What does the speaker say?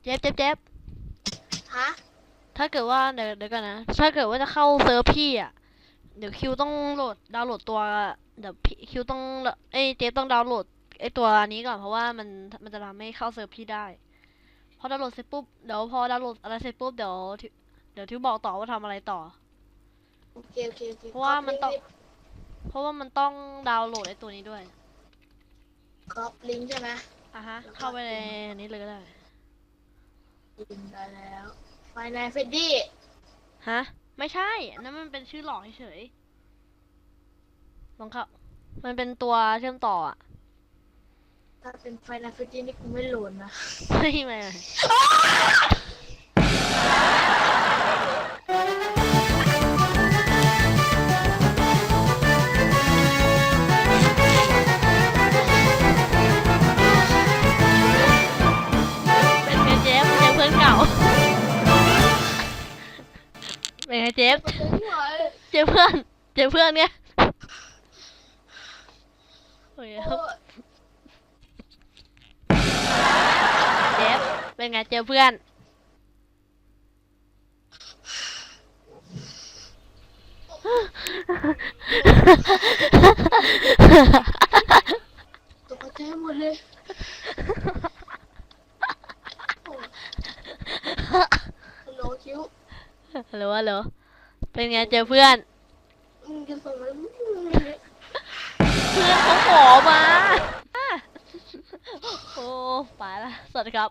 ฟเจฟเจฟฮะถ้าเกิดว่าเดี๋ยวเดี๋ยวกันนะ ถ้าเกิดว่าจะเข้าเซิร์ฟพี่อะ เดี๋ยวคิวต้องโหลดดาวน์โหลดตัว เดี๋ยวพี่คิวต้องเอ้ยเจฟต้องดาวน์โหลดไอตัวนี้ก่อนเพราะว่ามันมันจะทำให้เข้าเซิร์ฟพี่ได้ พอดาวน์โหลดเสร็จปุ๊บเดี๋ยวพอดาวน์โหลดอะไรเสร็จปุ๊บเดี๋ยวทิวเดี๋ยวทิวบอกต่อว่าทำอะไรต่อโอเคโอเคโอเคเพราะว่ามันต้อง เพราะว่ามันต้องดาวน์โหลดไอตัวนี้ด้วยครอปลิงก์ใช่ไหมอะฮะเข้าไปในอันนี้เลยก็ได้ ลิงก์ได้แล้วไฟในเฟดดี้ฮะ ไม่ใช่อันนั้นมันเป็นชื่อหลอกเฉยๆลองเข้ามันเป็นตัวเชื่อมต่ออะถ้าเป็นไฟในเฟดดี้นี่กูไม่โหลดนะ ไม่ไม่ เป็นไงเจฟไม่ไหวเจฟเพื่อนเจฟเพื่อนไงโอ้ยโอ้ยเจฟเป็นไงเจอเพื่อนตกใจหมดเลยโอ้ยฮัลโหลคิวฮัลโหลฮัลโหล เป็นไงเจอเพื่อน มึงจะส่งอะไรเพื่อนเขาขอมา โอ้ไปละสวัสดีครับ